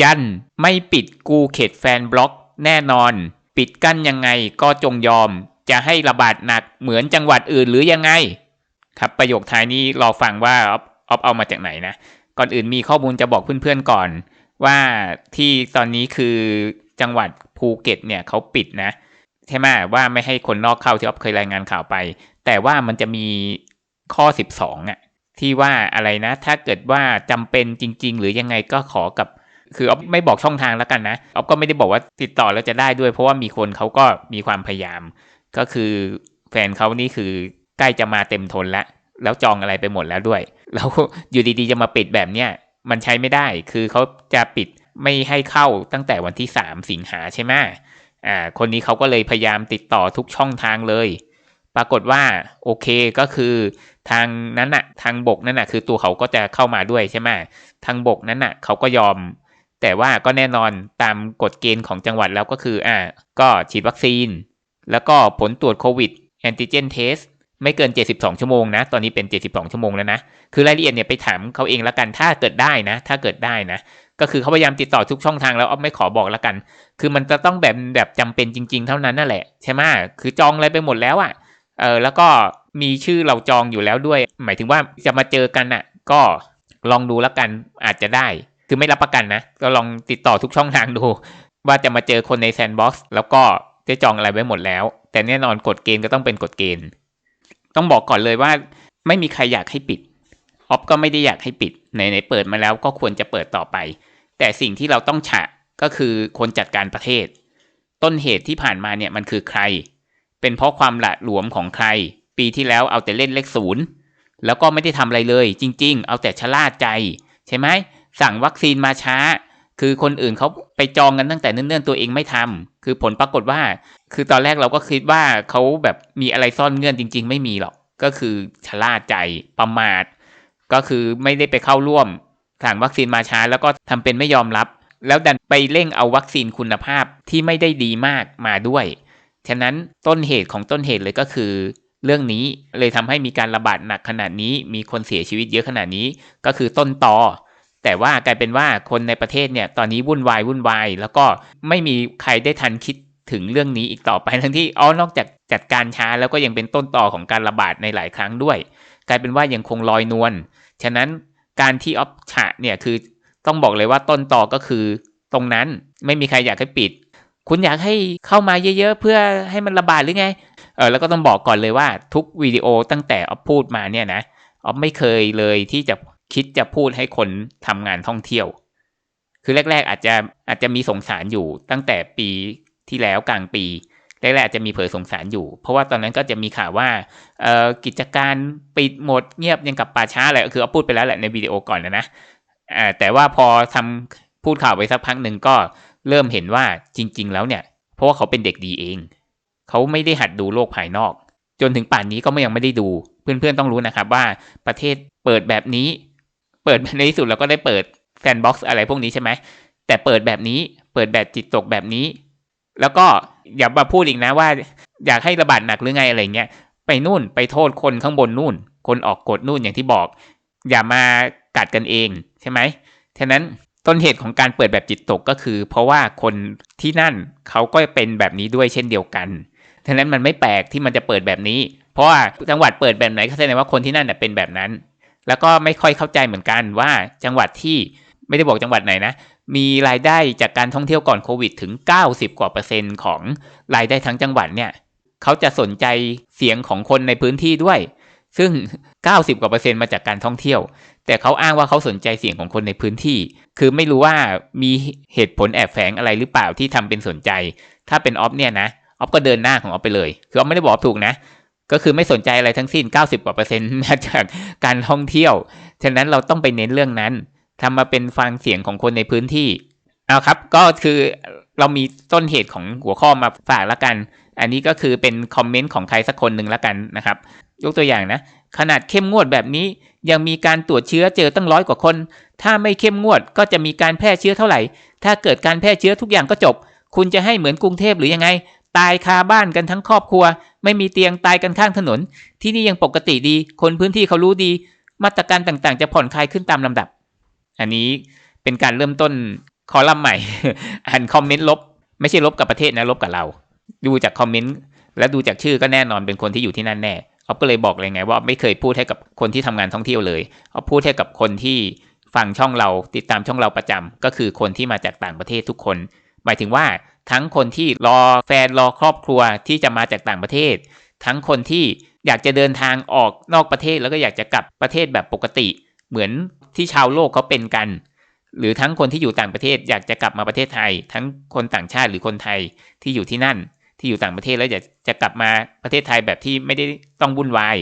ยันไม่ปิดกูเขตแฟนบล็อกแน่นอน ปิดกั้นยังไงก็จงยอม จะให้ระบาดหนักเหมือนจังหวัดอื่นหรือยังไง ครับประโยคท้ายนี้รอฟังว่าออฟออฟเอามาจากไหนนะ ก่อนอื่นมีข้อมูลจะบอกเพื่อนๆก่อน ว่าที่ตอนนี้คือจังหวัดภูเก็ตเนี่ยเขาปิดนะใช่ไหมว่าไม่ให้คนนอกเข้าที่ออฟเคยรายงานข่าวไป แต่ว่ามันจะมีข้อ 12อะที่ว่าอะไรนะ ถ้าเกิดว่าจำเป็นจริง ๆ หรือยังไงก็ขอกับ คืออ๊อฟไม่บอกช่องทางแล้วกันนะอ๊อฟก็ไม่ได้บอกว่าติดต่อแล้วจะได้ด้วย เพราะว่ามีคนเขาก็มีความพยายาม ก็คือแฟนเขานี่คือใกล้จะมาเต็มทนแล้วแล้วจองอะไรไปหมดแล้วด้วย แล้วอยู่ดีๆจะมาปิดแบบเนี้ยมันใช้ไม่ได้ คือเขาจะปิดไม่ให้เข้าตั้งแต่วันที่3สิงหาใช่ไหมอ่า คนนี้เขาก็เลยพยายามติดต่อทุกช่องทางเลย ปรากฏว่าโอเคก็คือทางนั้นน่ะ ทางบกนั่นน่ะ คือตัวเขาก็จะเข้ามาด้วยใช่ไหมทางบกนั้นน่ะ เขาก็ยอม แต่ว่าก็แน่นอนตามกฎเกณฑ์ของจังหวัดแล้วก็คืออ่าก็ฉีดวัคซีน แล้วก็ผลตรวจโควิดแอนติเจนเทสไม่เกิน 72 ชั่วโมงนะ ตอนนี้เป็น 72 ชั่วโมงแล้วนะ คือรายละเอียดเนี่ยไปถามเขาเองล้วกัน ถ้าเกิดได้นะ ถ้าเกิดได้นะ ก็คือเขาพยายามติดต่อทุกช่องทางแล้วออไม่ขอบอกล้วกัน คือมันจะต้องแบบแบบจำเป็นจริง ๆ เท่านั้นนั่นแหละใช่ไหมคือจองอะไรไปหมดแล้วอะ่ะ เออ แล้วก็มีชื่อเราจองอยู่แล้วด้วย หมายถึงว่าจะมาเจอกันอะ ก็ลองดูล้วกัน อาจจะได้ คือไม่รับประกันนะ ก็ลองติดต่อทุกช่องทางดู ว่าจะมาเจอคนในแซนด์บ็อกซ์แล้วก็ได้จองอะไรไว้หมดแล้ว แต่แน่นอนกฎเกณฑ์ก็ต้องเป็นกฎเกณฑ์ ต้องบอกก่อนเลยว่า ไม่มีใครอยากให้ปิดออฟก็ไม่ได้อยากให้ปิดไหนๆเปิดมาแล้วก็ควรจะเปิดต่อไป แต่สิ่งที่เราต้องฉะก็คือคนจัดการประเทศ ต้นเหตุที่ผ่านมาเนี่ยมันคือใคร เป็นเพราะความหละหลวมของใคร ปีที่แล้วเอาแต่เล่นเลขศูนย์แล้วก็ไม่ได้ทำอะไรเลย จริง ๆ เอาแต่ชะล่าใจ ใช่ไหม สั่งวัคซีนมาช้า คือคนอื่นเขาไปจองกันตั้งแต่เนิ่นๆตัวเองไม่ทำคือผลปรากฏว่า คือตอนแรกเราก็คิดว่าเขาแบบมีอะไรซ่อนเงื่อนจริง ๆ ไม่มีหรอก ก็คือชะล่าใจประมาท ก็คือไม่ได้ไปเข้าร่วมสั่งวัคซีนมาช้า แล้วก็ทำเป็นไม่ยอมรับ แล้วดันไปเร่งเอาวัคซีนคุณภาพที่ไม่ได้ดีมากมาด้วย ฉะนั้นต้นเหตุของต้นเหตุเลยก็คือเรื่องนี้เลยทำให้มีการระบาดหนักขนาดนี้ มีคนเสียชีวิตเยอะขนาดนี้ ก็คือต้นตอ แต่ว่ากลายเป็นว่าคนในประเทศเนี่ยตอนนี้วุ่นวายวุ่นวายแล้วก็ไม่มีใครได้ทันคิดถึงเรื่องนี้อีกต่อไปทั้งที่อ๋อนอกจากจัดการช้าแล้วก็ยังเป็นต้นต่อของการระบาดในหลายครั้งด้วย กลายเป็นว่ายังคงลอยนวลฉะนั้นการที่ออฟฉะเนี่ยคือต้องบอกเลยว่าต้นต่อก็คือตรงนั้นไม่มีใครอยากให้ปิด คุณอยากให้เข้ามาเยอะๆ เพื่อให้มันระบาดหรือไงเออแล้วก็ต้องบอกก่อนเลยว่าทุกวิดีโอตั้งแต่ออฟพูดมาเนี่ยนะออฟไม่เคยเลยที่จะ คิดจะพูดให้คนทำงานท่องเที่ยว คือแรก ๆ อาจจะอาจจะมีสงสารอยู่ตั้งแต่ปีที่แล้วกลางปีแรกๆอาจจะมีเผยสงสารอยู่ เพราะว่าตอนนั้นก็จะมีข่าวว่าเอ่อกิจการปิดหมดเงียบยังกับป่าช้าแหละคือเอาพูดไปแล้วแหละในวิดีโอก่อนนะนะแต่ว่าพอทำพูดข่าวไปสักพักหนึ่งก็เริ่มเห็นว่าจริง ๆ แล้วเนี่ย เพราะว่าเขาเป็นเด็กดีเอง เขาไม่ได้หัดดูโลกภายนอก จนถึงป่านนี้ก็ไม่ยังไม่ได้ดู เพื่อนๆต้องรู้นะครับว่าประเทศเปิดแบบนี้ เปิดในที่สุดเราก็ได้เปิดแซนบ็อกซ์อะไรพวกนี้ใช่ไหมแต่เปิดแบบนี้เปิดแบบจิตตกแบบนี้ แล้วก็อย่ามาพูดอีกนะว่า อยากให้ระบาดหนักหรือไงอะไรเงี้ยไปนู่นไปโทษคนข้างบนนู่น คนออกกฎนู่นอย่างที่บอก อย่ามากัดกันเองใช่ไหมฉะนั้นต้นเหตุของการเปิดแบบจิตตกก็คือ เพราะว่าคนที่นั่นเขาก็เป็นแบบนี้ด้วยเช่นเดียวกันฉะนั้นมันไม่แปลกที่มันจะเปิดแบบนี้ เพราะว่าจังหวัดเปิดแบบไหนก็แสดงว่าคนที่นั่นเป็นแบบนั้น แล้วก็ไม่ค่อยเข้าใจเหมือนกันว่าจังหวัดที่ไม่ได้บอกจังหวัดไหนนะ มีรายได้จากการท่องเที่ยวก่อนโควิดถึง 90 กว่าเปอร์เซ็นต์ของรายได้ทั้งจังหวัดเนี่ยเขาจะสนใจเสียงของคนในพื้นที่ด้วย ซึ่ง 90 กว่าเปอร์เซ็นต์มาจากการท่องเที่ยว แต่เขาอ้างว่าเขาสนใจเสียงของคนในพื้นที่ คือไม่รู้ว่ามีเหตุผลแอบแฝงอะไรหรือเปล่าที่ทำเป็นสนใจ ถ้าเป็นออฟเนี่ยนะออฟก็เดินหน้าของออฟไปเลย คือออฟไม่ได้บอกถูกนะ ก็คือไม่สนใจอะไรทั้งสิ้น 90กว่าเปอร์เซ็นต์มาจากการท่องเที่ยว ฉะนั้นเราต้องไปเน้นเรื่องนั้นทำมาเป็นฟังเสียงของคนในพื้นที่เอาครับ ก็คือเรามีต้นเหตุของหัวข้อมาฝากละกัน อันนี้ก็คือเป็นคอมเมนต์ของใครสักคนหนึ่งละกันนะครับ ยกตัวอย่างนะ ขนาดเข้มงวดแบบนี้ยังมีการตรวจเชื้อเจอตั้งร้อยกว่าคน ถ้าไม่เข้มงวดก็จะมีการแพร่เชื้อเท่าไหร่ ถ้าเกิดการแพร่เชื้อทุกอย่างก็จบ คุณจะให้เหมือนกรุงเทพหรือยังไง ตายคาบ้านกันทั้งครอบครัว ไม่มีเตียงตายกันข้างถนน ที่นี่ยังปกติดี คนพื้นที่เขารู้ดี มาตรการต่างๆ จะผ่อนคลายขึ้นตามลำดับ อันนี้เป็นการเริ่มต้นคอลัมน์ใหม่ อ่านคอมเมนต์ลบ ไม่ใช่ลบกับประเทศนะลบกับเรา ดูจากคอมเมนต์และดูจากชื่อก็แน่นอนเป็นคนที่อยู่ที่นั่นแน่ออฟก็เลยบอกเลยไงว่าไม่เคยพูดให้กับคนที่ทำงานท่องเที่ยวเลยออฟพูดให้กับคนที่ฟังช่องเราติดตามช่องเราประจำก็คือคนที่มาจากต่างประเทศทุกคน หมายถึงว่า ทั้งคนที่รอแฟนรอครอบครัวที่จะมาจากต่างประเทศ ทั้งคนที่อยากจะเดินทางออกนอกประเทศแล้วก็อยากจะกลับประเทศแบบปกติ เหมือนที่ชาวโลกเขาเป็นกัน หรือทั้งคนที่อยู่ต่างประเทศอยากจะกลับมาประเทศไทย ทั้งคนต่างชาติหรือคนไทยที่อยู่ที่นั่น ที่อยู่ต่างประเทศแล้วอยากจะกลับมาประเทศไทยแบบที่ไม่ได้ต้องวุ่นวาย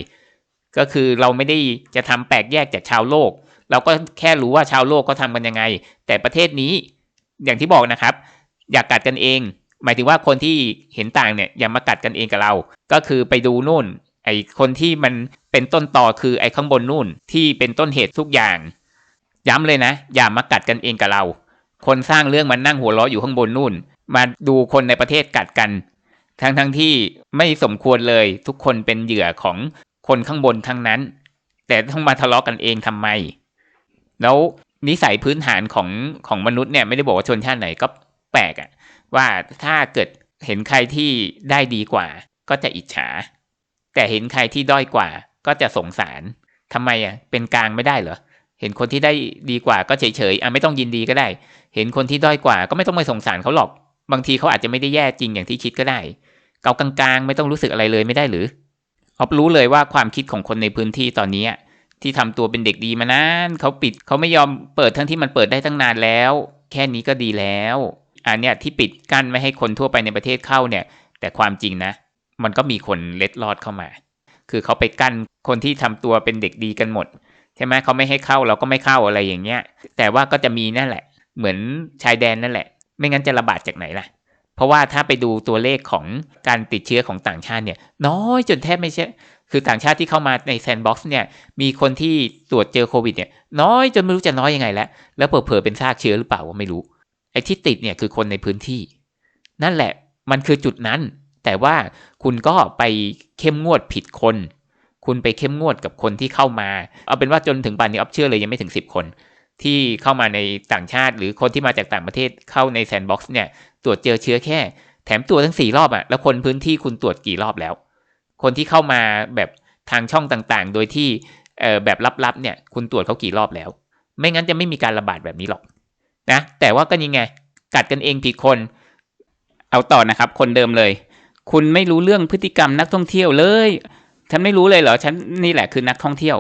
ก็คือเราไม่ได้จะทำแปลกแยกจากชาวโลก เราก็แค่รู้ว่าชาวโลกเขาทากันยังไง แต่ประเทศนี้อย่างที่บอกนะครับ อยากกัดกันเอง หมายถึงว่าคนที่เห็นต่างเนี่ยอย่ามากัดกันเองกับเรา ก็คือไปดูนู่น ไอคนที่มันเป็นต้นต่อคือไอข้างบนนู่นที่เป็นต้นเหตุทุกอย่าง ย้ำเลยนะ อย่ามากัดกันเองกับเรา คนสร้างเรื่องมันนั่งหัวเราะอยู่ข้างบนนู่น มาดูคนในประเทศกัดกัน ทั้งทั้งที่ไม่สมควรเลยทุกคนเป็นเหยื่อของคนข้างบนทั้งนั้น แต่ต้องมาทะเลาะกันเองทำไม แล้วนิสัยพื้นฐานของของมนุษย์เนี่ยไม่ได้บอกว่าชนชาติไหนก็ แปลกอะว่าถ้าเกิดเห็นใครที่ได้ดีกว่า ก็จะอิจฉา แต่เห็นใครที่ด้อยกว่า ก็จะสงสารทำไมอะเป็นกลางไม่ได้เหรอเห็นคนที่ได้ดีกว่าก็เฉยๆอะไม่ต้องยินดีก็ได้ เห็นคนที่ด้อยกว่า ก็ไม่ต้องไปสงสารเขาหรอก บางทีเขาอาจจะไม่ได้แย่จริงอย่างที่คิดก็ได้เกากลางๆ ไม่ต้องรู้สึกอะไรเลยไม่ได้หรือออฟรู้เลยว่าความคิดของคนในพื้นที่ตอนนี้ที่ทำตัวเป็นเด็กดีมานานเขาปิดเขาไม่ยอมเปิดทั้งที่มันเปิดได้ตั้งนานแล้ว แค่นี้ก็ดีแล้ว อันเนี้ยที่ปิดกั้นไม่ให้คนทั่วไปในประเทศเข้าเนี่ย แต่ความจริงนะ มันก็มีคนเล็ดลอดเข้ามา คือเขาไปกั้นคนที่ทำตัวเป็นเด็กดีกันหมดใช่ไหมเขาไม่ให้เข้าเราก็ไม่เข้าอะไรอย่างเงี้ย แต่ว่าก็จะมีนั่นแหละ เหมือนชายแดนนั่นแหละ ไม่งั้นจะระบาดจากไหนล่ะ เพราะว่าถ้าไปดูตัวเลขของการติดเชื้อของต่างชาติเนี่ย น้อยจนแทบไม่ใช่ คือต่างชาติที่เข้ามาในแซนด์บ็อกซ์เนี่ย มีคนที่ตรวจเจอโควิดเนี่ยน้อยจนไม่รู้จะน้อยยังไงแล้ว แล้วเผลอๆเป็นซากเชื้อหรือเปล่าก็ไม่รู้ ไอ้ที่ติดเนี่ยคือคนในพื้นที่ นั่นแหละมันคือจุดนั้น แต่ว่าคุณก็ไปเข้มงวดผิดคน คุณไปเข้มงวดกับคนที่เข้ามา เอาเป็นว่าจนถึงป่านนี้ออฟเชื่อเลยยังไม่ถึงสิบคน ที่เข้ามาในต่างชาติ หรือคนที่มาจากต่างประเทศเข้าในแซนด์บ็อกซ์เนี่ยตรวจเจอเชื้อแค่ แถมตรวจทั้งสี่รอบอะแล้วคนพื้นที่คุณตรวจกี่รอบแล้ว คนที่เข้ามาแบบทางช่องต่างๆ โดยที่แบบลับๆเนี่ยคุณตรวจเขากี่รอบแล้ว ไม่งั้นจะไม่มีการระบาดแบบนี้หรอก นะ แต่ว่าก็ยังไง กัดกันเองผิดคน เอาต่อนะครับ คนเดิมเลย คุณไม่รู้เรื่องพฤติกรรมนักท่องเที่ยวเลย ฉันไม่รู้เลยเหรอ ฉันนี่แหละคือนักท่องเที่ยว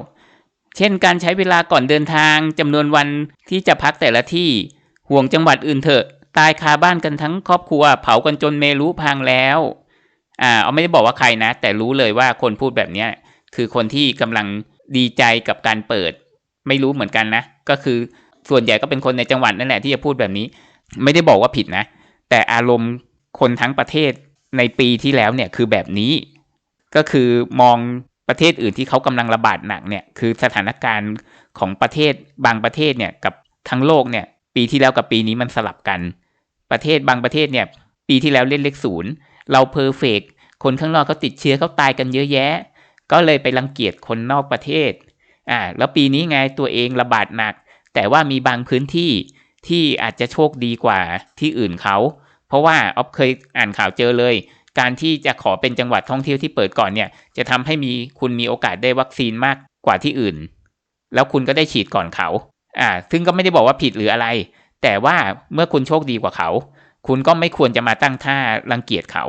เช่น การใช้เวลาก่อนเดินทางจำนวนวันที่จะพักแต่ละที่ ห่วงจังหวัดอื่นเถอะ ตายคาบ้านกันทั้งครอบครัว เผากันจนเมรู้พังแล้ว อ่า เอาไม่ได้บอกว่าใครนะ แต่รู้เลยว่าคนพูดแบบเนี้ยคือคนที่กำลังดีใจกับการเปิด ไม่รู้เหมือนกันนะ ก็คือ ส่วนใหญ่ก็เป็นคนในจังหวัดนั่นแหละที่จะพูดแบบนี้ ไม่ได้บอกว่าผิดนะ แต่อารมณ์คนทั้งประเทศในปีที่แล้วเนี่ยคือแบบนี้ ก็คือมองประเทศอื่นที่เขากำลังระบาดหนักเนี่ยคือสถานการณ์ของประเทศบางประเทศเนี่ยกับทั้งโลกเนี่ยปีที่แล้วกับปีนี้มันสลับกัน ประเทศบางประเทศเนี่ยปีที่แล้วเล่นเลขศูนย์เราเพอร์เฟกคนข้างนอกเขาติดเชื้อเขาตายกันเยอะแยะ ก็เลยไปรังเกียจคนนอกประเทศอ่าแล้วปีนี้ไงตัวเองระบาดหนัก แต่ว่ามีบางพื้นที่ที่อาจจะโชคดีกว่าที่อื่นเขา เพราะว่าออฟเคยอ่านข่าวเจอเลย การที่จะขอเป็นจังหวัดท่องเที่ยวที่เปิดก่อนเนี่ย จะทำให้มีคุณมีโอกาสได้วัคซีนมากกว่าที่อื่น แล้วคุณก็ได้ฉีดก่อนเขา อ่า ซึ่งก็ไม่ได้บอกว่าผิดหรืออะไร แต่ว่าเมื่อคุณโชคดีกว่าเขา คุณก็ไม่ควรจะมาตั้งท่ารังเกียจเขา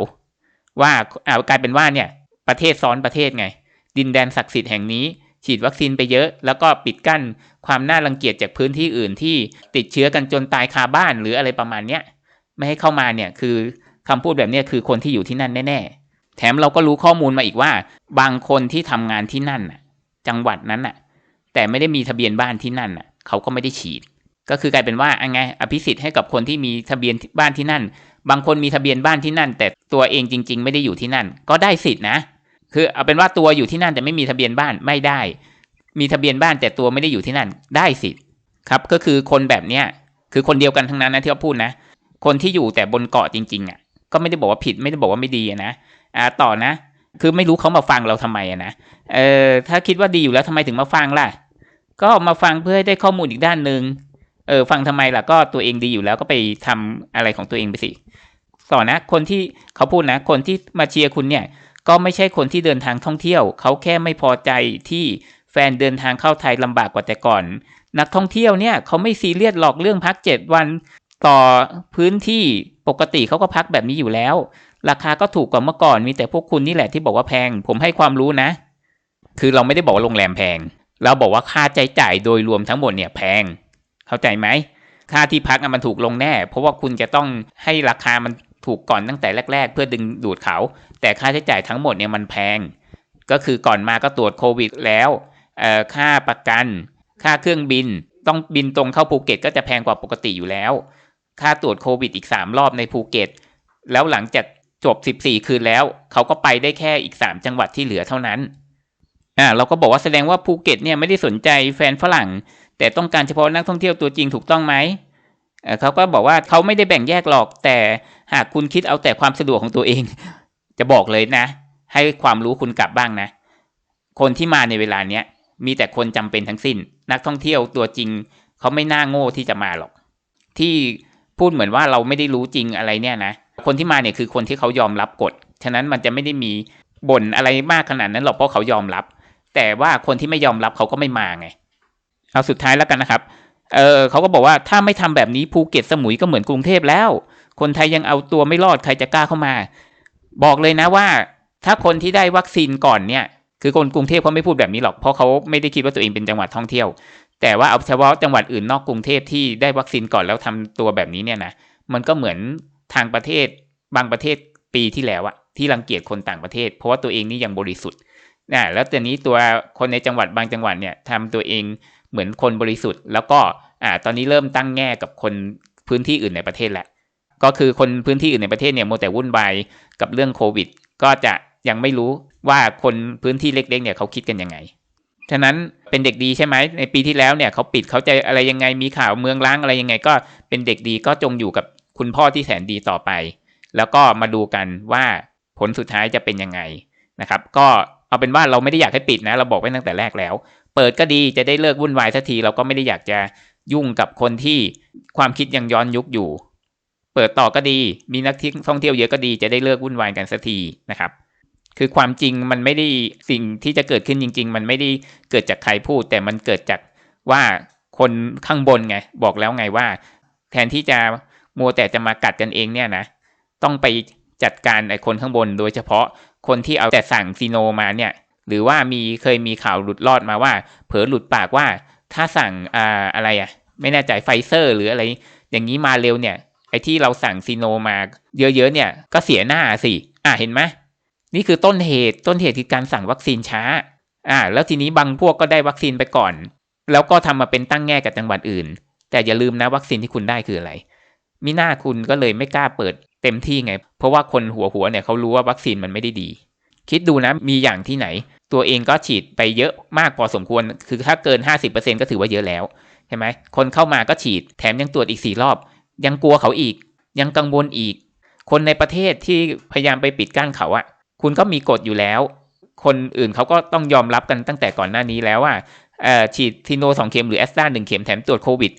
ว่าอ่ากลายเป็นว่าเนี่ยประเทศซ้อนประเทศไง ดินแดนศักดิ์สิทธิ์แห่งนี้ ฉีดวัคซีนไปเยอะ แล้วก็ปิดกั้นความน่ารังเกียจจากพื้นที่อื่นที่ติดเชื้อกันจนตายคาบ้านหรืออะไรประมาณเนี้ยไม่ให้เข้ามาเนี่ยคือคำพูดแบบนี้คือคนที่อยู่ที่นั่นแน่ๆ แถมเราก็รู้ข้อมูลมาอีกว่า บางคนที่ทำงานที่นั่นจังหวัดนั้นน่ะ แต่ไม่ได้มีทะเบียนบ้านที่นั่นน่ะ เขาก็ไม่ได้ฉีด ก็คือกลายเป็นว่าไงอภิสิทธิ์ให้กับคนที่มีทะเบียนบ้านที่นั่น บางคนมีทะเบียนบ้านที่นั่น แต่ตัวเองจริง ๆ ไม่ได้อยู่ที่นั่น ก็ได้สิทธินะ คือเอาเป็นว่าตัวอยู่ที่นั่นแต่ไม่มีทะเบียนบ้านไม่ได้ มีทะเบียนบ้านแต่ตัวไม่ได้อยู่ที่นั่นได้สิครับก็คือคนแบบเนี้ยคือคนเดียวกันทั้งนั้นนะที่เขาพูดนะ คนที่อยู่แต่บนเกาะจริง ๆอะก็ไม่ได้บอกว่าผิดไม่ได้บอกว่าไม่ดีนะอ่าต่อนะ คือไม่รู้เขามาฟังเราทำไมอะนะเออถ้าคิดว่าดีอยู่แล้วทำไมถึงมาฟังล่ะ ก็มาฟังเพื่อให้ได้ข้อมูลอีกด้านหนึ่งเออฟังทำไมล่ะก็ตัวเองดีอยู่แล้วก็ไปทำอะไรของตัวเองไปสิต่อนะ คนที่เขาพูดนะ คนที่มาเชียร์คุณเนี่ย ก็ไม่ใช่คนที่เดินทางท่องเที่ยว เขาแค่ไม่พอใจที่แฟนเดินทางเข้าไทยลำบากกว่าแต่ก่อน นักท่องเที่ยวเนี่ยเขาไม่ซีเรียสหรอกเรื่องพักเจ็ดวันต่อพื้นที่ปกติเขาก็พักแบบนี้อยู่แล้ว ราคาก็ถูกกว่าเมื่อก่อนมีแต่พวกคุณนี่แหละที่บอกว่าแพง ผมให้ความรู้นะ คือเราไม่ได้บอกว่าโรงแรมแพง เราบอกว่าค่าใช้จ่ายโดยรวมทั้งหมดเนี่ยแพง เข้าใจไหมค่าที่พักมันถูกลงแน่ เพราะว่าคุณจะต้องให้ราคามัน ถูกก่อนตั้งแต่แรก ๆ เพื่อดึงดูดเขา แต่ค่าใช้จ่ายทั้งหมดเนี่ยมันแพง ก็คือก่อนมาก็ตรวจโควิดแล้วค่าประกัน ค่าเครื่องบิน ต้องบินตรงเข้าภูเก็ต ก็จะแพงกว่าปกติอยู่แล้ว ค่าตรวจโควิดอีก 3 รอบในภูเก็ต แล้วหลังจากจบ 14 คืนแล้ว เขาก็ไปได้แค่อีก 3 จังหวัดที่เหลือเท่านั้น อ่า เราก็บอกว่าแสดงว่าภูเก็ตเนี่ยไม่ได้สนใจแฟนฝรั่ง แต่ต้องการเฉพาะนักท่องเที่ยวตัวจริงถูกต้องไหม เขาก็บอกว่าเขาไม่ได้แบ่งแยกหรอก แต่หากคุณคิดเอาแต่ความสะดวกของตัวเอง จะบอกเลยนะ ให้ความรู้คุณกลับบ้างนะ คนที่มาในเวลาเนี้ยมีแต่คนจำเป็นทั้งสิ้น นักท่องเที่ยวตัวจริง เขาไม่น่าโง่ที่จะมาหรอก ที่พูดเหมือนว่าเราไม่ได้รู้จริงอะไรเนี่ยนะคนที่มาเนี่ยคือคนที่เขายอมรับกฎฉะนั้นมันจะไม่ได้มีบ่นอะไรมากขนาดนั้นหรอกเพราะเขายอมรับ แต่ว่าคนที่ไม่ยอมรับเขาก็ไม่มาไง เอาสุดท้ายแล้วกันนะครับ เออเขาก็บอกว่าถ้าไม่ทำแบบนี้ภูเก็ตสมุยก็เหมือนกรุงเทพแล้ว คนไทยยังเอาตัวไม่รอดใครจะกล้าเข้ามา บอกเลยนะว่า ถ้าคนที่ได้วัคซีนก่อนเนี่ยคือคนกรุงเทพเขาไม่พูดแบบนี้หรอกเพราะเขาไม่ได้คิดว่าตัวเองเป็นจังหวัดท่องเที่ยว แต่ว่าเอาเฉพาะจังหวัดอื่นนอกกรุงเทพที่ได้วัคซีนก่อนแล้วทำตัวแบบนี้เนี่ยนะมันก็เหมือนทางประเทศบางประเทศปีที่แล้วอะที่รังเกียจคนต่างประเทศ เพราะว่าตัวเองนี่ยังบริสุทธิ์นะแล้วแตอนนี้ตัวคนในจังหวัดบางจังหวัดเนี่ยทำตัวเอง เหมือนคนบริสุทธิ์ แล้วก็อ่าตอนนี้เริ่มตั้งแง่กับคนพื้นที่อื่นในประเทศแหละ ก็คือคนพื้นที่อื่นในประเทศเนี่ยโมแต่วุ่นวายกับเรื่องโควิด ก็จะยังไม่รู้ว่าคนพื้นที่เล็กๆเนี่ยเขาคิดกันยังไงฉะนั้นเป็นเด็กดีใช่ไหมในปีที่แล้วเนี่ยเขาปิดเขาจะอะไรยังไงมีข่าวเมืองล้างอะไรยังไง ก็เป็นเด็กดีก็จงอยู่กับคุณพ่อที่แสนดีต่อไป แล้วก็มาดูกันว่าผลสุดท้ายจะเป็นยังไงนะครับ ก็เอาเป็นว่าเราไม่ได้อยากให้ปิดนะ เราบอกไว้ตั้งแต่แรกแล้ว เปิดก็ดีจะได้เลิกวุ่นวายสักทีเราก็ไม่ได้อยากจะยุ่งกับคนที่ความคิดยังย้อนยุคอยู่ เปิดต่อก็ดี มีนักท่องเที่ยวเยอะก็ดีจะได้เลิกวุ่นวายกันสักทีนะครับคือความจริงมันไม่ได้สิ่งที่จะเกิดขึ้นจริง ๆ มันไม่ได้เกิดจากใครพูด แต่มันเกิดจากว่าคนข้างบนไง บอกแล้วไงว่า แทนที่จะมัวแต่จะมากัดกันเองเนี่ยนะ ต้องไปจัดการไอ้คนข้างบนโดยเฉพาะคนที่เอาแต่สั่งซีโนมาเนี่ย หรือว่ามีเคยมีข่าวหลุดรอดมาว่า เผลอหลุดปากว่า ถ้าสั่งอ่าอะไรอะไม่แน่ใจไฟเซอร์ หรืออะไร อย่างนี้มาเร็วเนี่ย ไอ้ที่เราสั่งซีโนมาเยอะๆเนี่ย ก็เสียหน้าสิ อ่าเห็นไหมนี่คือต้นเหตุต้นเหตุคือการสั่งวัคซีนช้า อ่า แล้วทีนี้บางพวกก็ได้วัคซีนไปก่อน แล้วก็ทำมาเป็นตั้งแง่กับจังหวัดอื่น แต่อย่าลืมนะวัคซีนที่คุณได้คืออะไรมิหน่าคุณก็เลยไม่กล้าเปิดเต็มที่ไง เพราะว่าคนหัวหัวเนี่ยเขารู้ว่าวัคซีนมันไม่ได้ดี คิดดูนะมีอย่างที่ไหน ตัวเองก็ฉีดไปเยอะมากพอสมควร คือถ้าเกิน 50%ก็ถือว่าเยอะแล้วใช่ไหมคนเข้ามาก็ฉีดแถมยังตรวจอีกสี่รอบ ยังกลัวเขาอีก ยังกังวลอีก คนในประเทศที่พยายามไปปิดกั้นเขาอะคุณก็มีกฎอยู่แล้ว คนอื่นเขาก็ต้องยอมรับกันตั้งแต่ก่อนหน้านี้แล้วว่าฉีดทีโนสองเข็มหรือแอสตราหนึ่งเข็มแถมตรวจโควิด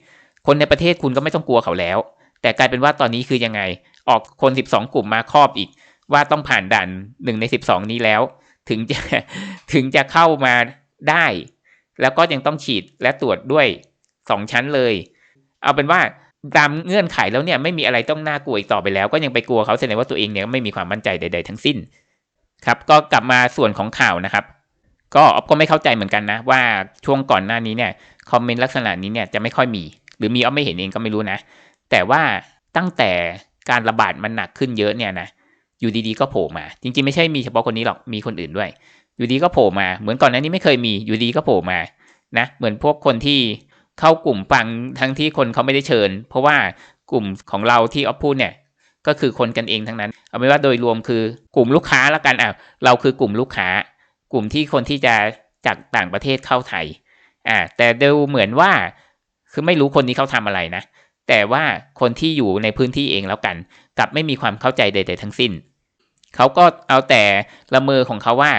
คนในประเทศคุณก็ไม่ต้องกลัวเขาแล้ว แต่กลายเป็นว่าตอนนี้คือยังไง ออกคนสิบสองกลุ่มมาครอบอีก ว่าต้องผ่านด่านหนึ่งในสิบสองนี้แล้ว ถึงจะถึงจะเข้ามาได้ แล้วก็ยังต้องฉีดและตรวจด้วยสองชั้นเลย เอาเป็นว่าตามเงื่อนไขแล้วเนี่ยไม่มีอะไรต้องน่ากลัวอีกต่อไปแล้ว ก็ยังไปกลัวเขาแสดงว่าตัวเองเนี่ยไม่มีความมั่นใจใด ๆ ทั้งสิ้น ครับ ก็กลับมาส่วนของข่าวนะครับ ก็ออฟก็ไม่เข้าใจเหมือนกันนะ ว่าช่วงก่อนหน้านี้เนี่ยคอมเมนต์ลักษณะนี้เนี่ยจะไม่ค่อยมี หรือมีออฟไม่เห็นเองก็ไม่รู้นะ แต่ว่าตั้งแต่การระบาดมันหนักขึ้นเยอะเนี่ยนะ อยู่ดีๆก็โผล่มา จริงๆไม่ใช่มีเฉพาะคนนี้หรอกมีคนอื่นด้วย อยู่ดีก็โผล่มา เหมือนก่อนหน้านี้ไม่เคยมีอยู่ดีก็โผล่มานะเหมือนพวกคนที่เข้ากลุ่มฟังทั้งที่คนเขาไม่ได้เชิญ เพราะว่ากลุ่มของเราที่ออฟพูดเนี่ยก็คือคนกันเองทั้งนั้น เอาเป็นว่าโดยรวมคือกลุ่มลูกค้าละกันอะเราคือกลุ่มลูกค้า กลุ่มที่คนที่จะจากต่างประเทศเข้าไทยอ่าแต่ดูเหมือนว่าคือไม่รู้คนนี้เขาทำอะไรนะ แต่ว่าคนที่อยู่ในพื้นที่เองแล้วกัน กลับไม่มีความเข้าใจใด ๆ ทั้งสิ้น เขาก็เอาแต่ละเมอของเขาว่า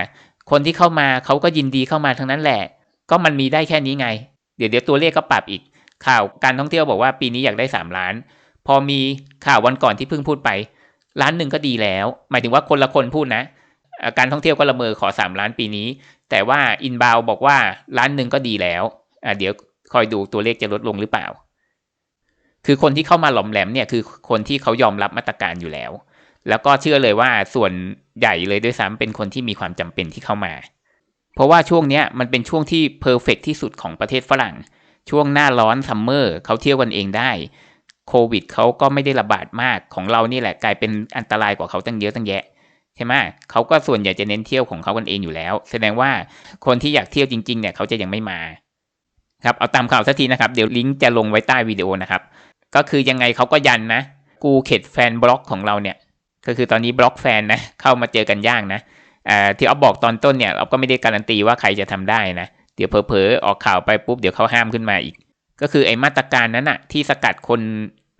คนที่เข้ามาเขาก็ยินดีเข้ามาทั้งนั้นแหละ ก็มันมีได้แค่นี้ไง เดี๋ยวเดี๋ยวตัวเลขก็ปรับอีก ข่าวการท่องเที่ยวบอกว่าปีนี้อยากได้สามล้าน พอมีข่าววันก่อนที่เพิ่งพูดไป ล้านหนึ่งก็ดีแล้ว หมายถึงว่าคนละคนพูดนะการท่องเที่ยวก็ละเมอขอสามล้านปีนี้ แต่ว่าอินบาวบอกว่าล้านหนึ่งก็ดีแล้วเดี๋ยวคอยดูตัวเลขจะลดลงหรือเปล่า คือคนที่เข้ามาหลอมแหลมเนี่ยคือคนที่เขายอมรับมาตรการอยู่แล้ว แล้วก็เชื่อเลยว่าส่วนใหญ่เลยด้วยซ้ำเป็นคนที่มีความจำเป็นที่เข้ามา เพราะว่าช่วงนี้มันเป็นช่วงที่เพอร์เฟกที่สุดของประเทศฝรั่ง ช่วงหน้าร้อนซัมเมอร์เขาเที่ยวกันเองได้โควิดเขาก็ไม่ได้ระบาดมากของเรานี่แหละกลายเป็นอันตรายกว่าเขาตั้งเยอะตั้งแยะใช่ไหมเขาก็ส่วนใหญ่จะเน้นเที่ยวของเขากันเองอยู่แล้ว แสดงว่าคนที่อยากเที่ยวจริงๆเนี่ยเขาจะยังไม่มาครับเอาตามข่าวสักทีนะครับ เดี๋ยวลิงก์จะลงไว้ใต้วิดีโอนะครับ ก็คือยังไงเขาก็ยันนะ กูเข็ดแฟนบล็อกของเราเนี่ย ก็คือตอนนี้บล็อกแฟนนะเข้ามาเจอกันยากนะที่เอาบอกตอนต้นเนี่ยเราก็ไม่ได้การันตีว่าใครจะทำได้นะเดี๋ยวเผลอๆออกข่าวไปปุ๊บเดี๋ยวเขาห้ามขึ้นมาอีก ก็คือไอ้มาตรการนั้นอะที่สกัดคน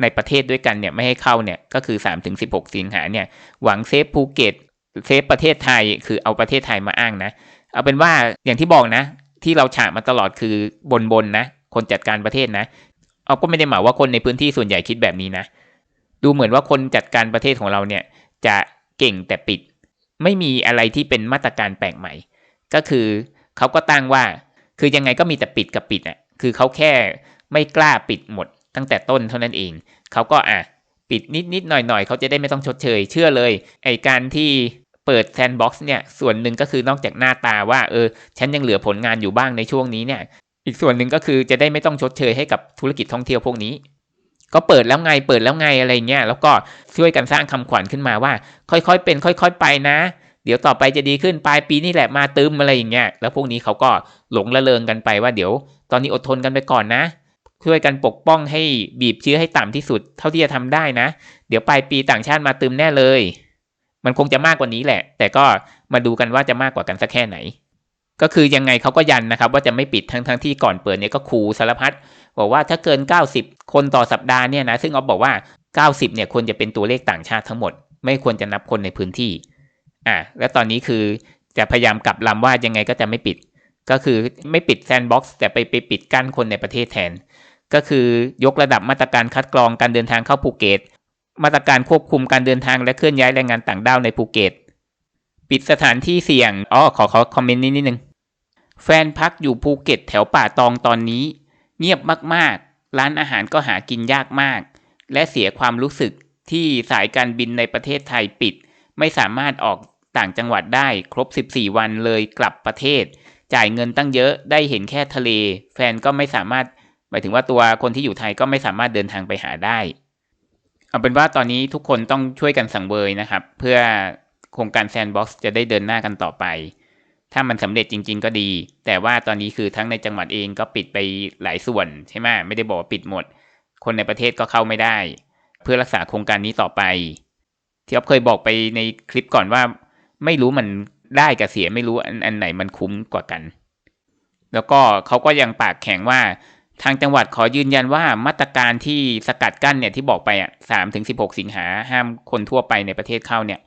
ในประเทศด้วยกันเนี่ยไม่ให้เข้าเนี่ยก็คือ 3-16ถึงสิงหาเนี่ยหวังเซฟภูเก็ตเซฟประเทศไทยคือเอาประเทศไทยมาอ้างนะ เอาเป็นว่าอย่างที่บอกนะ ที่เราฉามาตลอดคือบนบนนะ คนจัดการประเทศนะ เอาก็ไม่ได้หมายว่าคนในพื้นที่ส่วนใหญ่คิดแบบนี้นะ ดูเหมือนว่าคนจัดการประเทศของเราเนี่ย จะเก่งแต่ปิด ไม่มีอะไรที่เป็นมาตรการแปลกใหม่ ก็คือเขาก็ตั้งว่า คือยังไงก็มีแต่ปิดกับปิดอะคือเขาแค่ไม่กล้าปิดหมด ตั้งแต่ต้นเท่านั้นเองเขาก็อะปิดนิดนิดหน่อยหน่อยเขาจะได้ไม่ต้องชดเชย เชื่อเลยไอการที่เปิดแซนด์บ็อกซ์เนี่ยส่วนหนึ่งก็คือนอกจากหน้าตาว่าเออฉันยังเหลือผลงานอยู่บ้างในช่วงนี้เนี่ย อีกส่วนหนึ่งก็คือจะได้ไม่ต้องชดเชยให้กับธุรกิจท่องเที่ยวพวกนี้ ก็เปิดแล้วไงเปิดแล้วไงอะไรเงี้ยแล้วก็ช่วยกันสร้างคำขวัญขึ้นมาว่า ค่อยๆเป็น ค่อย ๆ ไปนะ เดี๋ยวต่อไปจะดีขึ้นปลายปีนี่แหละมาตึมอะไรอย่างเงี้ยแล้วพวกนี้เขาก็หลงละเลงกันไปว่าเดี๋ยว ตอนนี้อดทนกันไปก่อนนะช่วยกันปกป้องให้บีบเชื้อให้ต่ำที่สุด เท่าที่จะทำได้นะ เดี๋ยวปลายปีต่างชาติมาตึมแน่เลย มันคงจะมากกว่านี้แหละ แต่ก็มาดูกันว่าจะมากกว่ากันสักแค่ไหน ก็คือยังไงเขาก็ยันนะครับ ว่าจะไม่ปิดทั้งทั้งที่ก่อนเปิดเนี่ยก็คูสารพัด บอกว่าถ้าเกิน 90 คนต่อสัปดาห์เนี่ยนะซึ่งออฟบอกว่า 90เนี่ยควรจะเป็นตัวเลขต่างชาติทั้งหมด ไม่ควรจะนับคนในพื้นที่อะแล้วตอนนี้คือจะพยายามกลับลำว่ายังไงก็จะไม่ปิด ก็คือไม่ปิดแซนด์บ็อกซ์แต่ไปไปปิดกั้นคนในประเทศแทน ก็คือยกระดับมาตรการคัดกรองการเดินทางเข้าภูเก็ตมาตรการควบคุมการเดินทางและเคลื่อนย้ายแรงงานต่างด้าวในภูเก็ตปิดสถานที่เสี่ยงอ๋อขอขอคอมเมนต์นิดนิดนึงแฟนพักอยู่ภูเก็ตแถวป่าตองตอนนี้ เงียบมากๆ ร้านอาหารก็หากินยากมาก และเสียความรู้สึกที่สายการบินในประเทศไทยปิด ไม่สามารถออกต่างจังหวัดได้ครบ 14 วันเลยกลับประเทศ จ่ายเงินตั้งเยอะได้เห็นแค่ทะเล แฟนก็ไม่สามารถหมายถึงว่าตัวคนที่อยู่ไทยก็ไม่สามารถเดินทางไปหาได้ เอาเป็นว่าตอนนี้ทุกคนต้องช่วยกันสังเวยนะครับ เพื่อโครงการแซนด์บ็อกซ์จะได้เดินหน้ากันต่อไป ถ้ามันสำเร็จจริง ๆ ก็ดี แต่ว่าตอนนี้คือทั้งในจังหวัดเองก็ปิดไปหลายส่วนใช่ไหมไม่ได้บอกว่าปิดหมด คนในประเทศก็เข้าไม่ได้ เพื่อรักษาโครงการนี้ต่อไป ที่อ๊อฟเคยบอกไปในคลิปก่อนว่า ไม่รู้มันได้กับเสียไม่รู้อันอันไหนมันคุ้มกว่ากัน แล้วก็เขาก็ยังปากแข็งว่าทางจังหวัดขอยืนยันว่ามาตรการที่สกัดกั้นเนี่ยที่บอกไปอะสามถึงสิบหกสิงหาห้ามคนทั่วไปในประเทศเข้าเนี่ย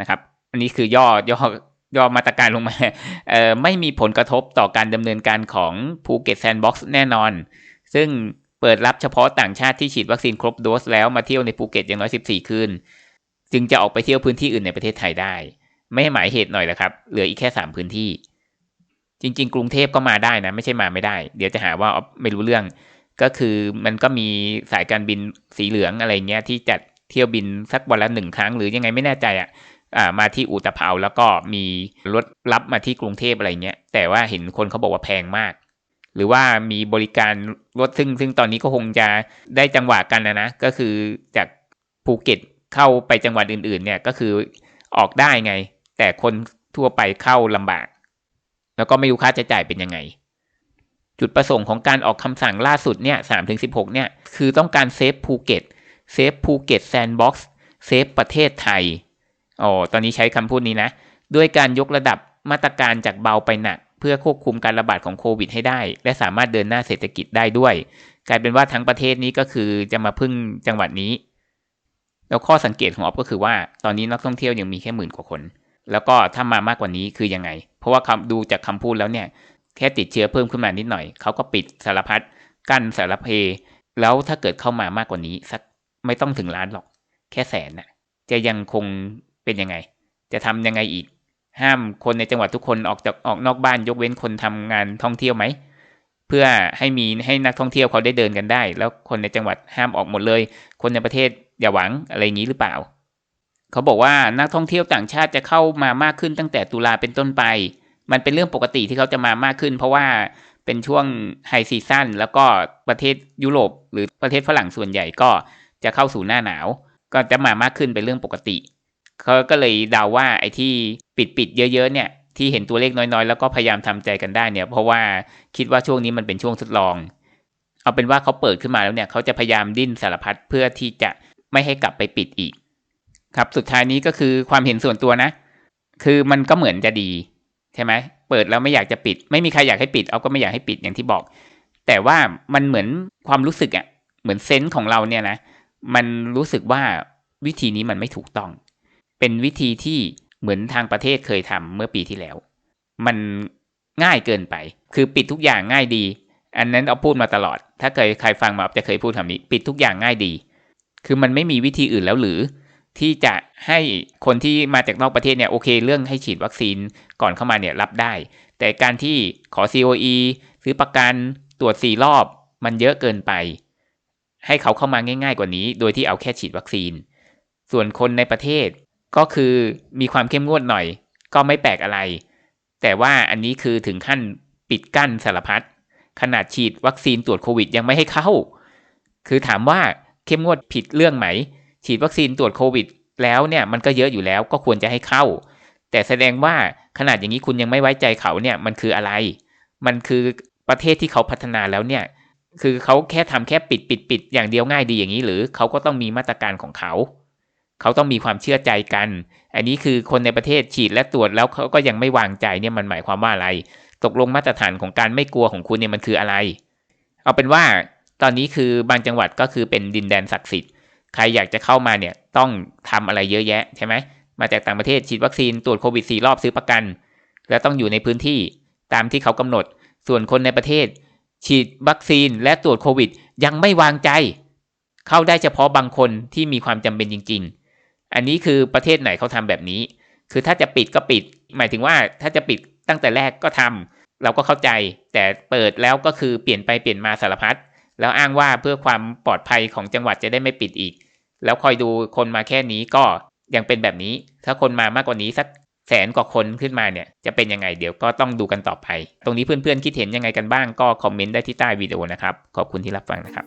นะครับ อันนี้คือย่อย่อ ยอมาตรการลงมาไม่มีผลกระทบต่อการดำเนินการของภูเก็ตแซนด์บ็อกซ์แน่นอน ซึ่งเปิดรับเฉพาะต่างชาติที่ฉีดวัคซีนครบโดสแล้วมาเที่ยวในภูเก็ตอย่างน้อย 14 คืน จึงจะออกไปเที่ยวพื้นที่อื่นในประเทศไทยได้ ไม่ให้หมายเหตุหน่อยละครับ เหลืออีกแค่ 3 พื้นที่ จริง ๆ กรุงเทพก็มาได้นะ ไม่ใช่มาไม่ได้ เดี๋ยวจะหาว่าไม่รู้เรื่อง ก็คือมันก็มีสายการบินสีเหลืองอะไรเงี้ยที่จัดเที่ยวบินสักวันละหนึ่งครั้งหรือยังไงไม่แน่ใจอะ อ่ามาที่อุตภาแล้วก็มีรถรับมาที่กรุงเทพอะไรเงี้ยแต่ว่าเห็นคนเขาบอกว่าแพงมาก หรือว่ามีบริการรถซึ่งซึ่งตอนนี้ก็คงจะได้จังหวะกันนะนะก็คือจากภูเก็ตเข้าไปจังหวัดอื่น ๆ เนี่ยก็คือออกได้ไง แต่คนทั่วไปเข้าลำบาก แล้วก็ไม่รู้ค่าใช้จ่ายเป็นยังไง จุดประสงค์ของการออกคำสั่งล่าสุดเนี่ยสามถึงสิบหกเนี่ยคือต้องการเซฟภูเก็ตเซฟภูเก็ตแซนด์บ็อกซ์เซฟประเทศไทย อ๋อตอนนี้ใช้คำพูดนี้นะ ด้วยการยกระดับมาตรการจากเบาไปหนัก เพื่อควบคุมการระบาดของโควิดให้ได้ และสามารถเดินหน้าเศรษฐกิจได้ด้วย กลายเป็นว่าทั้งประเทศนี้ก็คือจะมาพึ่งจังหวัดนี้ แล้วข้อสังเกตของออฟก็คือว่า ตอนนี้นักท่องเที่ยวยังมีแค่หมื่นกว่าคน แล้วก็ถ้ามามากกว่านี้คือยังไง เพราะว่าคำดูจากคำพูดแล้วเนี่ย แค่ติดเชื้อเพิ่มขึ้นมานิดหน่อย เขาก็ปิดสารพัดกั้นสารเพ แล้วถ้าเกิดเข้ามามากกว่านี้สักไม่ต้องถึงล้านหรอก แค่แสนน่ะ จะยังคง เป็นยังไง จะทำยังไงอีก ห้ามคนในจังหวัดทุกคนออกจากออกนอกบ้านยกเว้นคนทำงานท่องเที่ยวไหมเพื่อให้มีให้นักท่องเที่ยวเขาได้เดินกันได้ แล้วคนในจังหวัดห้ามออกหมดเลย คนในประเทศอย่าหวังอะไรอย่างนี้หรือเปล่า เขาบอกว่านักท่องเที่ยวต่างชาติจะเข้ามามากขึ้นตั้งแต่ตุลาเป็นต้นไป มันเป็นเรื่องปกติที่เขาจะมามากขึ้น เพราะว่าเป็นช่วงไฮซีซั่นแล้วก็ประเทศยุโรปหรือประเทศฝรั่งส่วนใหญ่ก็จะเข้าสู่หน้าหนาว ก็จะมามากขึ้นเป็นเรื่องปกติ เขาก็เลยเดาว่าไอ้ที่ปิดปิดๆเยอะๆเนี่ยที่เห็นตัวเลขน้อยๆ แล้วก็พยายามทำใจกันได้เนี่ย เพราะว่าคิดว่าช่วงนี้มันเป็นช่วงทดลอง เอาเป็นว่าเขาเปิดขึ้นมาแล้วเนี่ยเขาจะพยายามดิ้นสารพัดเพื่อที่จะไม่ให้กลับไปปิดอีก ครับสุดท้ายนี้ก็คือความเห็นส่วนตัวนะ คือมันก็เหมือนจะดีใช่ไหมเปิดแล้วไม่อยากจะปิด ไม่มีใครอยากให้ปิดเอาก็ไม่อยากให้ปิดอย่างที่บอก แต่ว่ามันเหมือนความรู้สึกอะ่ะเหมือนเซนส์ของเราเนี่ยนะมันรู้สึกว่าวิธีนี้มันไม่ถูกต้อง เป็นวิธีที่เหมือนทางประเทศเคยทำเมื่อปีที่แล้ว มันง่ายเกินไป คือปิดทุกอย่างง่ายดี อันนั้นเอาพูดมาตลอด ถ้าเคยใครฟังมาจะเคยพูดคำนี้ ปิดทุกอย่างง่ายดี คือมันไม่มีวิธีอื่นแล้วหรือ ที่จะให้คนที่มาจากนอกประเทศเนี่ยโอเค เรื่องให้ฉีดวัคซีนก่อนเข้ามาเนี่ยรับได้ แต่การที่ขอ COE ซื้อประกันตรวจสี่รอบ มันเยอะเกินไป ให้เขาเข้ามาง่าย ๆ กว่านี้ โดยที่เอาแค่ฉีดวัคซีน ส่วนคนในประเทศ ก็คือมีความเข้มงวดหน่อย ก็ไม่แปลกอะไร แต่ว่าอันนี้คือถึงขั้นปิดกั้นสารพัดขนาดฉีดวัคซีนตรวจโควิดยังไม่ให้เข้า คือถามว่าเข้มงวดผิดเรื่องไหม ฉีดวัคซีนตรวจโควิด แล้วเนี่ยมันก็เยอะอยู่แล้วก็ควรจะให้เข้า แต่แสดงว่าขนาดอย่างนี้คุณยังไม่ไว้ใจเขาเนี่ยมันคืออะไร มันคือประเทศที่เขาพัฒนาแล้วเนี่ยคือเขาแค่ทำแค่ปิดปิดปิดอย่างเดียวง่ายดีอย่างนี้ หรือเขาก็ต้องมีมาตรการของเขา เขาต้องมีความเชื่อใจกัน อันนี้คือคนในประเทศฉีดและตรวจแล้วเขาก็ยังไม่วางใจเนี่ยมันหมายความว่าอะไร ตกลงมาตรฐานของการไม่กลัวของคุณเนี่ยมันคืออะไร เอาเป็นว่าตอนนี้คือบางจังหวัดก็คือเป็นดินแดนศักดิ์สิทธิ์ ใครอยากจะเข้ามาเนี่ยต้องทำอะไรเยอะแยะใช่ไหม มาจากต่างประเทศฉีดวัคซีนตรวจโควิดสี่รอบซื้อประกัน แล้วต้องอยู่ในพื้นที่ตามที่เขากำหนด ส่วนคนในประเทศ ฉีดวัคซีนและตรวจโควิด ยังไม่วางใจ เข้าได้เฉพาะบางคนที่มีความจำเป็นจริง ๆ อันนี้คือประเทศไหนเขาทำแบบนี้ คือถ้าจะปิดก็ปิด หมายถึงว่าถ้าจะปิดตั้งแต่แรกก็ทำเราก็เข้าใจ แต่เปิดแล้วก็คือเปลี่ยนไปเปลี่ยนมาสารพัดแล้วอ้างว่าเพื่อความปลอดภัยของจังหวัดจะได้ไม่ปิดอีก แล้วคอยดูคนมาแค่นี้ก็ยังเป็นแบบนี้ ถ้าคนมามากกว่านี้สักแสนกว่าคนขึ้นมาเนี่ยจะเป็นยังไงเดี๋ยวก็ต้องดูกันต่อไป ตรงนี้เพื่อนๆคิดเห็นยังไงกันบ้างก็คอมเมนต์ได้ที่ใต้วิดีโอนะครับ ขอบคุณที่รับฟังนะครับ